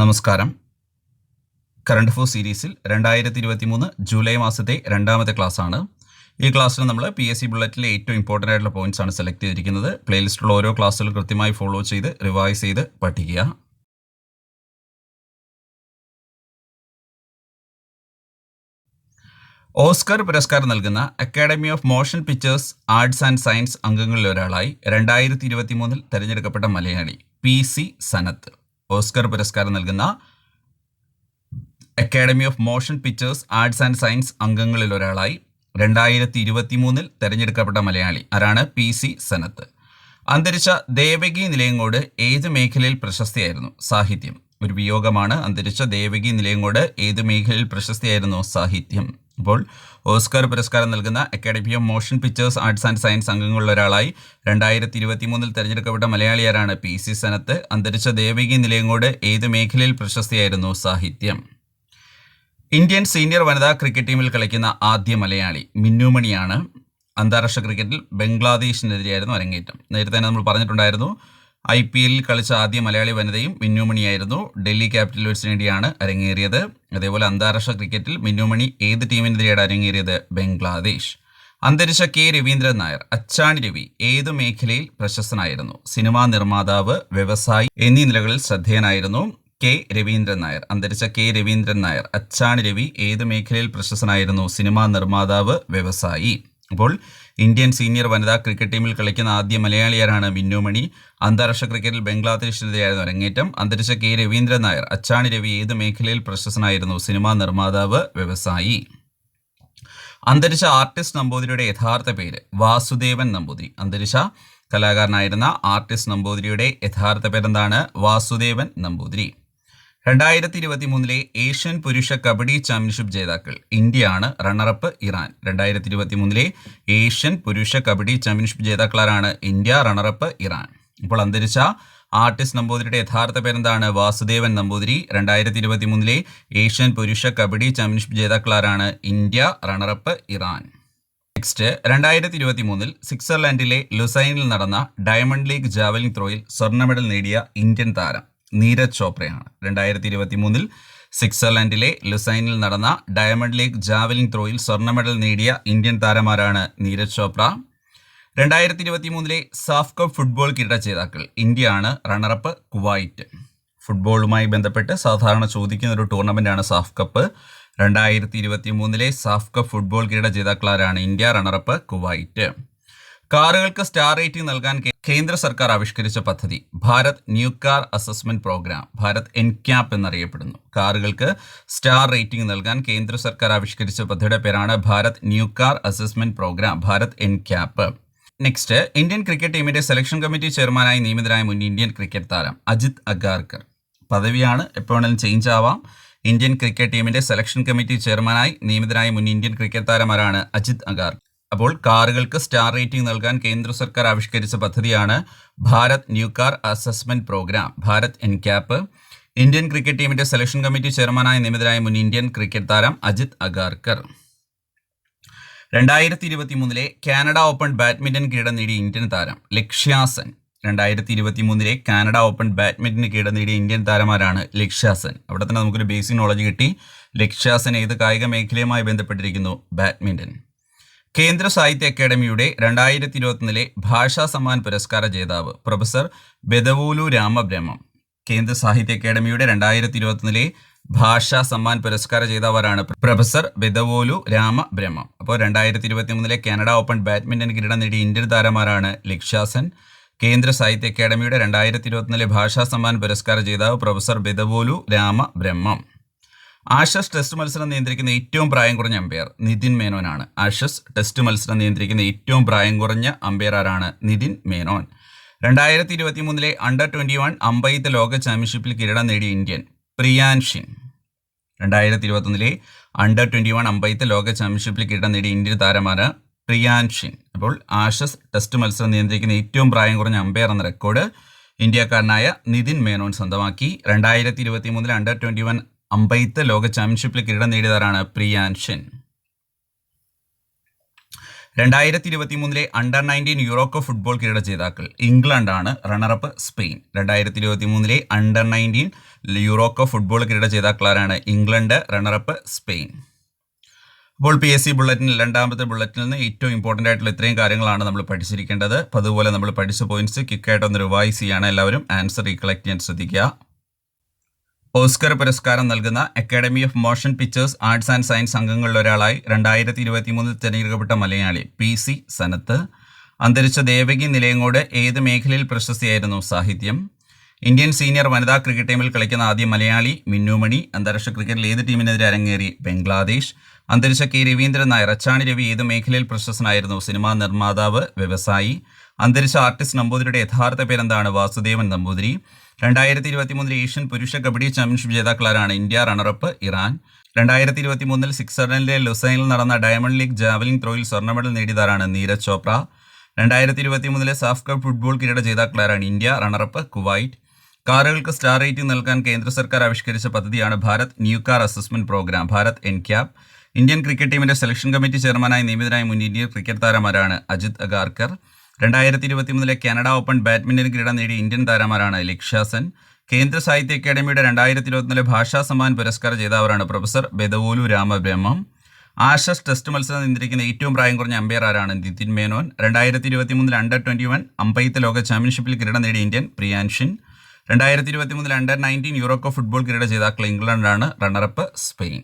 നമസ്കാരം. Current four സീരീസിൽ രണ്ടായിരത്തി ഇരുപത്തി മൂന്ന് ജൂലൈ മാസത്തെ രണ്ടാമത്തെ ക്ലാസ് ആണ് ഈ ക്ലാസ്സിൽ നമ്മൾ പി എസ് സി ബുള്ളറ്റിലെ ഏറ്റവും ഇമ്പോർട്ടന്റ് ആയിട്ടുള്ള പോയിന്റ്സ് ആണ് സെലക്ട് ചെയ്തിരിക്കുന്നത്. പ്ലേലിസ്റ്റിലുള്ള ഓരോ ക്ലാസ്സുകൾ കൃത്യമായി ഫോളോ ചെയ്ത് റിവൈസ് ചെയ്ത് പഠിക്കുക. ഓസ്കർ പുരസ്കാരം നൽകുന്ന Academy of Motion Pictures Arts and Science അംഗങ്ങളിൽ ഒരാളായി രണ്ടായിരത്തി ഇരുപത്തി മൂന്നിൽ തെരഞ്ഞെടുക്കപ്പെട്ട Malayali P C Sanath. Oscar പുരസ്കാരം നൽകുന്ന Academy of Motion Pictures Arts and Science അംഗങ്ങളിൽ ഒരാളായി രണ്ടായിരത്തി ഇരുപത്തി മൂന്നിൽ തെരഞ്ഞെടുക്കപ്പെട്ട മലയാളി ആരാണ്? P C Sanath. അന്തരിച്ച ദേവകി നിലയങ്ങോട് ഏത് മേഖലയിൽ പ്രശസ്തിയായിരുന്നു? സാഹിത്യം. ഒരു വിയോഗമാണ് അന്തരിച്ച ദേവകി നിലയങ്ങോട് ഏത് മേഖലയിൽ പ്രശസ്തിയായിരുന്നു? സാഹിത്യം. അപ്പോൾ ഓസ്കാർ പുരസ്കാരം നൽകുന്ന academy of motion pictures arts and science അംഗങ്ങളിൽ ഒരാളായി രണ്ടായിരത്തി ഇരുപത്തി മൂന്നിൽ തെരഞ്ഞെടുക്കപ്പെട്ട മലയാളിയാരാണ് പി സി സനത്ത്. അന്തരിച്ച ദേവകി നിലയങ്കോട് ഏത് മേഖലയിൽ പ്രശസ്തിയായിരുന്നു സാഹിത്യം? ഇന്ത്യൻ സീനിയർ വനിതാ ക്രിക്കറ്റ് ടീമിൽ കളിക്കുന്ന ആദ്യ മലയാളി മിന്നുമണിയാണ് അന്താരാഷ്ട്ര ക്രിക്കറ്റിൽ ബംഗ്ലാദേശിനെതിരെയായിരുന്നു അരങ്ങേറ്റം. നേരത്തെ തന്നെ നമ്മൾ പറഞ്ഞിട്ടുണ്ടായിരുന്നു ഐ പി എല്ലിൽ കളിച്ച ആദ്യ മലയാളി വനിതയും മിന്നുമണിയായിരുന്നു. ഡൽഹി ക്യാപിറ്റൽസിന് വേണ്ടിയാണ് അരങ്ങേറിയത്. അതേപോലെ അന്താരാഷ്ട്ര ക്രിക്കറ്റിൽ മിന്നുമണി ഏത് ടീമിനെതിരെയാണ് അരങ്ങേറിയത്? ബംഗ്ലാദേശ്. അന്തരിച്ച കെ രവീന്ദ്രൻ നായർ അച്ചാണി രവി ഏത് മേഖലയിൽ പ്രശസ്തനായിരുന്നു? സിനിമാ നിർമ്മാതാവ് വ്യവസായി എന്നീ നിലകളിൽ ശ്രദ്ധേയനായിരുന്നു കെ രവീന്ദ്രൻ നായർ. അന്തരിച്ച കെ രവീന്ദ്രൻ നായർ അച്ചാണി രവി ഏത് മേഖലയിൽ പ്രശസ്തനായിരുന്നു? സിനിമാ നിർമ്മാതാവ് വ്യവസായി. അപ്പോൾ ഇന്ത്യൻ സീനിയർ വനിതാ ക്രിക്കറ്റ് ടീമിൽ കളിക്കുന്ന ആദ്യ മലയാളിയാരാണ് മിന്നുമണി അന്താരാഷ്ട്ര ക്രിക്കറ്റിൽ ബംഗ്ലാദേശിനെതിരെയായിരുന്നു അരങ്ങേറ്റം. അന്തരിച്ച കെ രവീന്ദ്രൻ നായർ അച്ചാണി രവി ഏത് മേഖലയിൽ പ്രശസ്തനായിരുന്നു? സിനിമാ നിർമ്മാതാവ് വ്യവസായി. അന്തരിച്ച ആർട്ടിസ്റ്റ് നമ്പൂതിരിയുടെ യഥാർത്ഥ പേര് വാസുദേവൻ നമ്പൂതിരി. അന്തരിച്ച കലാകാരനായിരുന്ന ആർട്ടിസ്റ്റ് നമ്പൂതിരിയുടെ യഥാർത്ഥ പേരെന്താണ്? വാസുദേവൻ നമ്പൂതിരി. രണ്ടായിരത്തി ഇരുപത്തി മൂന്നിലെ ഏഷ്യൻ പുരുഷ കബഡി ചാമ്പ്യൻഷിപ്പ് ജേതാക്കൾ ഇന്ത്യയാണ് റണ്ണറപ്പ് ഇറാൻ. രണ്ടായിരത്തി ഇരുപത്തി മൂന്നിലെ ഏഷ്യൻ പുരുഷ കബഡി ചാമ്പ്യൻഷിപ്പ് ജേതാക്കളാരാണ് ഇന്ത്യ റണ്ണറപ്പ് ഇറാൻ. ഇപ്പോൾ അന്തരിച്ച ആർട്ടിസ്റ്റ് നമ്പൂതിരിയുടെ യഥാർത്ഥ പേരെന്താണ്? വാസുദേവൻ നമ്പൂതിരി. രണ്ടായിരത്തി ഇരുപത്തി മൂന്നിലെ ഏഷ്യൻ പുരുഷ kabaddi championship ജേതാക്കളാരാണ് India runner up Iran. Next രണ്ടായിരത്തി ഇരുപത്തി മൂന്നിൽ സ്വിറ്റ്സർലാൻഡിലെ ലുസൈനിൽ നടന്ന ഡയമണ്ട് ലീഗ് ജാവലിംഗ് ത്രോയിൽ സ്വർണ മെഡൽ നേടിയ ഇന്ത്യൻ താരം. നീരജ് ചോപ്രയാണ്. രണ്ടായിരത്തി ഇരുപത്തി മൂന്നിൽ സ്വിറ്റ്സർലൻഡിലെ ലുസൈനിൽ നടന്ന ഡയമണ്ട് ലീഗ് ജാവലിൻ ത്രോയിൽ സ്വർണ മെഡൽ നേടിയ ഇന്ത്യൻ താരമാരാണ് നീരജ് ചോപ്ര. രണ്ടായിരത്തി ഇരുപത്തി മൂന്നിലെ സാഫ് കപ്പ് ഫുട്ബോൾ കിരീട ജേതാക്കൾ ഇന്ത്യയാണ് റണ്ണറപ്പ് കുവൈറ്റ്. ഫുട്ബോളുമായി ബന്ധപ്പെട്ട് സാധാരണ ചോദിക്കുന്ന ഒരു ടൂർണമെന്റാണ് സാഫ് കപ്പ്. രണ്ടായിരത്തി ഇരുപത്തി മൂന്നിലെ സാഫ് കപ്പ് ഫുട്ബോൾ കിരീട ജേതാക്കളാരാണ് ഇന്ത്യ റണ്ണറപ്പ് കുവൈറ്റ്. കാറുകൾക്ക് സ്റ്റാർ റേറ്റിംഗ് നൽകാൻ കേന്ദ്ര സർക്കാർ ആവിഷ്കരിച്ച പദ്ധതി Bharat new car assessment programme Bharat N cap എന്നറിയപ്പെടുന്നു. കാറുകൾക്ക് സ്റ്റാർ റേറ്റിംഗ് നൽകാൻ കേന്ദ്ര സർക്കാർ ആവിഷ്കരിച്ച പദ്ധതിയുടെ പേരാണ് Bharat new car assessment programme Bharat N cap next Indian cricket ടീമിന്റെ സെലക്ഷൻ കമ്മിറ്റി ചെയർമാനായി നിയമിതരായ മുൻ ഇന്ത്യൻ ക്രിക്കറ്റ് താരം അജിത് അഗാർക്കർ. പദവിയാണ് എപ്പോഴെങ്കിലും ചേഞ്ച് ആവാം. ഇന്ത്യൻ ക്രിക്കറ്റ് ടീമിന്റെ സെലക്ഷൻ കമ്മിറ്റി ചെയർമാനായി നിയമിതരായ മുൻ ഇന്ത്യൻ ക്രിക്കറ്റ് താരം ആരാണ് അജിത് അഗാർ അപ്പോൾ കാറുകൾക്ക് സ്റ്റാർ റേറ്റിംഗ് നൽകാൻ കേന്ദ്ര സർക്കാർ ആവിഷ്കരിച്ച പദ്ധതിയാണ് Bharat new car assessment programme Bharat N cap Indian cricket ടീമിന്റെ സെലക്ഷൻ കമ്മിറ്റി ചെയർമാനായി നിയമിതരായ മുൻ ഇന്ത്യൻ ക്രിക്കറ്റ് താരം അജിത് അഗാർക്കർ. രണ്ടായിരത്തി ഇരുപത്തി മൂന്നിലെ കാനഡ ഓപ്പൺ ബാഡ്മിന്റൺ കിരീടം നേടിയ ഇന്ത്യൻ താരം ലക്ഷ്യാസൻ. രണ്ടായിരത്തി ഇരുപത്തി മൂന്നിലെ കാനഡ ഓപ്പൺ ബാഡ്മിന്റൺ കിരീടം നേടിയ ഇന്ത്യൻ താരമാരാണ് ലക്ഷ്യാസൻ. അവിടെ തന്നെ നമുക്കൊരു ബേസിക് നോളജ് കിട്ടി. ലക്ഷ്യാസൻ ഏത് കായിക മേഖലയുമായി ബന്ധപ്പെട്ടിരിക്കുന്നു? ബാഡ്മിന്റൺ. കേന്ദ്ര സാഹിത്യ അക്കാദമിയുടെ രണ്ടായിരത്തി ഇരുപത്തിയൊന്നിലെ ഭാഷാ സമ്മാൻ പുരസ്കാര ജേതാവ് പ്രൊഫസർ ബെദവൂലു രാമബ്രഹ്മം. കേന്ദ്ര സാഹിത്യ അക്കാദമിയുടെ രണ്ടായിരത്തി ഇരുപത്തിയൊന്നിലെ ഭാഷാ സമ്മാൻ പുരസ്കാര ജേതാവാണ് പ്രൊഫസർ ബെദവോലു രാമബ്രഹ്മം. അപ്പോൾ രണ്ടായിരത്തി ഇരുപത്തി മൂന്നിലെ കാനഡ ഓപ്പൺ ബാഡ്മിന്റൺ കിരീടം നേടിയ ഇന്ത്യൻ താരമാരാണ് ലക്ഷ്യാസൻ കേന്ദ്ര സാഹിത്യ അക്കാദമിയുടെ രണ്ടായിരത്തി ഇരുപത്തിനാലിലെ ഭാഷാ സമ്മാൻ പുരസ്കാര ജേതാവ് professor Bedavolu Ramabrahmam. Ashes test മത്സരം നിയന്ത്രിക്കുന്ന ഏറ്റവും പ്രായം കുറഞ്ഞ അമ്പയർ നിതിൻ മേനോനാണ്. ആഷസ് ടെസ്റ്റ് മത്സരം നിയന്ത്രിക്കുന്ന ഏറ്റവും പ്രായം കുറഞ്ഞ അമ്പയർ ആരാണ്? നിതിൻ മേനോൻ. രണ്ടായിരത്തി ഇരുപത്തി മൂന്നിലെ അണ്ടർ ട്വന്റി വൺ അമ്പയത്ത് ലോക ചാമ്പ്യൻഷിപ്പിൽ കിരീടം നേടിയ ഇന്ത്യൻ പ്രിയാൻഷിൻ രണ്ടായിരത്തി ഇരുപത്തൊന്നിലെ അണ്ടർ ട്വന്റി വൺ അമ്പയത്ത് ലോക ചാമ്പ്യൻഷിപ്പിൽ കിരീടം നേടിയ ഇന്ത്യൻ താരമാണ് പ്രിയാൻഷിൻ അപ്പോൾ ആഷസ് ടെസ്റ്റ് മത്സരം നിയന്ത്രിക്കുന്ന ഏറ്റവും പ്രായം കുറഞ്ഞ അമ്പയർ എന്ന റെക്കോർഡ് ഇന്ത്യക്കാരനായ നിതിൻ മേനോൻ സ്വന്തമാക്കി. രണ്ടായിരത്തി ഇരുപത്തി മൂന്നിൽ അണ്ടർ ട്വന്റി വൺ അമ്പയത്ത് ലോക ചാമ്പ്യൻഷിപ്പിൽ കിരീടം നേടിയതാരാണ് പ്രിയാൻഷൻ രണ്ടായിരത്തി ഇരുപത്തി മൂന്നിലെ അണ്ടർ നയന്റീൻ യൂറോക്കോ ഫുട്ബോൾ കിരീട ജേതാക്കൾ ഇംഗ്ലണ്ടാണ് റണ്ണറപ്പ് സ്പെയിൻ. രണ്ടായിരത്തി ഇരുപത്തി മൂന്നിലെ അണ്ടർ നയന്റീൻ യൂറോക്കോ ഫുട്ബോൾ കിരീട ജേതാക്കളാരാണ് ഇംഗ്ലണ്ട് റണ്ണറപ്പ് സ്പെയിൻ. അപ്പോൾ പി എസ് സി ബുള്ളറ്റിനിൽ രണ്ടാമത്തെ ബുള്ളറ്റിൽ നിന്ന് ഏറ്റവും ഇമ്പോർട്ടന്റ് ആയിട്ടുള്ള ഇത്രയും കാര്യങ്ങളാണ് നമ്മൾ പഠിച്ചിരിക്കേണ്ടത്. അതുപോലെ നമ്മൾ പഠിച്ച പോയിന്റ്സ് ക്വിക്കായിട്ട് ഒന്ന് റിവൈസ് ചെയ്യാണ് എല്ലാവരും. ആൻസർ റീകളക്ട് ചെയ്യാൻ ശ്രദ്ധിക്കുക. ഓസ്കർ പുരസ്കാരം നൽകുന്ന academy of motion pictures arts and science അംഗങ്ങളിൽ ഒരാളായി രണ്ടായിരത്തി ഇരുപത്തി മൂന്നിൽ തിരഞ്ഞെടുക്കപ്പെട്ട മലയാളി പി സി സനത്ത്. അന്തരിച്ച ദേവകി നിലയങ്ങോട് ഏത് മേഖലയിൽ പ്രശസ്തിയായിരുന്നു സാഹിത്യം? ഇന്ത്യൻ സീനിയർ വനിതാ ക്രിക്കറ്റ് ടീമിൽ കളിക്കുന്ന ആദ്യ മലയാളി മിന്നുമണി അന്താരാഷ്ട്ര ക്രിക്കറ്റിൽ ഏത് ടീമിനെതിരെ അരങ്ങേറി ബംഗ്ലാദേശ്? അന്തരിച്ച കെ രവീന്ദ്രൻ നായർ അച്ചാണി രവി ഏത് മേഖലയിൽ പ്രശസ്തനായിരുന്നു സിനിമാ നിർമ്മാതാവ് വ്യവസായി? അന്തരിച്ച ആർട്ടിസ്റ്റ് നമ്പൂതിരിയുടെ യഥാർത്ഥ പേരെന്താണ് വാസുദേവൻ നമ്പൂതിരി? രണ്ടായിരത്തി ഇരുപത്തി മൂന്നിൽ ഏഷ്യൻ പുരുഷ കബഡി ചാമ്പ്യൻഷിപ്പ് ജേതാക്കളാരാണ് ഇന്ത്യ റണ്ണറപ്പ് ഇറാൻ. രണ്ടായിരത്തി ഇരുപത്തി മൂന്നിൽ സ്വിറ്റ്സർലൻഡിലെ ലുസൈനിൽ നടന്ന ഡയമണ്ട് ലീഗ് ജാവലിംഗ് ത്രോയിൽ സ്വർണ മെഡൽ നേടിയതാരാണ് നീരജ് ചോപ്ര. രണ്ടായിരത്തി ഇരുപത്തി മൂന്നിലെ സാഫ് കപ്പ് ഫുട്ബോൾ കിരീട ജേതാക്കളാരാണ് ഇന്ത്യ റണ്ണറപ്പ് കുവൈറ്റ്. കാറുകൾക്ക് സ്റ്റാർ റേറ്റിംഗ് നൽകാൻ കേന്ദ്ര സർക്കാർ ആവിഷ്കരിച്ച പദ്ധതിയാണ് Bharat new car assessment programme Bharat N cap Indian cricket ടീമിന്റെ സെലക്ഷൻ കമ്മിറ്റി ചെയർമാനായി നിയമിതനായ മുൻ ഇന്ത്യൻ ക്രിക്കറ്റ് താരമാരാണ് അജിത് അഗാർക്കർ. രണ്ടായിരത്തി ഇരുപത്തി മൂന്നിലെ കാനഡ ഓപ്പൺ ബാഡ്മിന്റൺ കിരീടം നേടിയ ഇന്ത്യൻ താരമാരാണ് ലക്ഷ്യ സെൻ. കേന്ദ്ര സാഹിത്യ അക്കാദമിയുടെ രണ്ടായിരത്തി ഇരുപത്തിനാല് ഭാഷാ സമ്മാൻ പുരസ്കാര ജേതാവരാണ് professor Bedavolu Ramabrahmam. Ashes test മത്സരം നിയന്ത്രിക്കുന്ന ഏറ്റവും പ്രായം കുറഞ്ഞ അമ്പയർ ആരാണ്? നിതിൻ മേനോൻ. രണ്ടായിരത്തി ഇരുപത്തി മൂന്നിൽ അണ്ടർ ട്വന്റി വൺ അമ്പയത്ത് ലോക ചാമ്പ്യൻഷിപ്പിൽ കിരീടം നേടിയ ഇന്ത്യൻ പ്രിയാൻഷിൻ രണ്ടായിരത്തി ഇരുപത്തി മൂന്നിൽ അണ്ടർ നയന്റീൻ യൂറോക്കോ ഫുട്ബോൾ കിരീട ജേതാക്കൾ ഇംഗ്ലണ്ടാണ്. Runner-up Spain.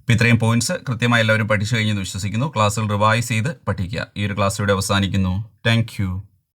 അപ്പോൾ ഇത്രയും പോയിന്റ്സ് കൃത്യമായി എല്ലാവരും പഠിച്ചു കഴിഞ്ഞെന്ന് വിശ്വസിക്കുന്നു. ക്ലാസ്സുകൾ റിവൈസ് ചെയ്ത് പഠിക്കുക. ഈ ഒരു ക്ലാസ് ഇവിടെ അവസാനിക്കുന്നു. താങ്ക്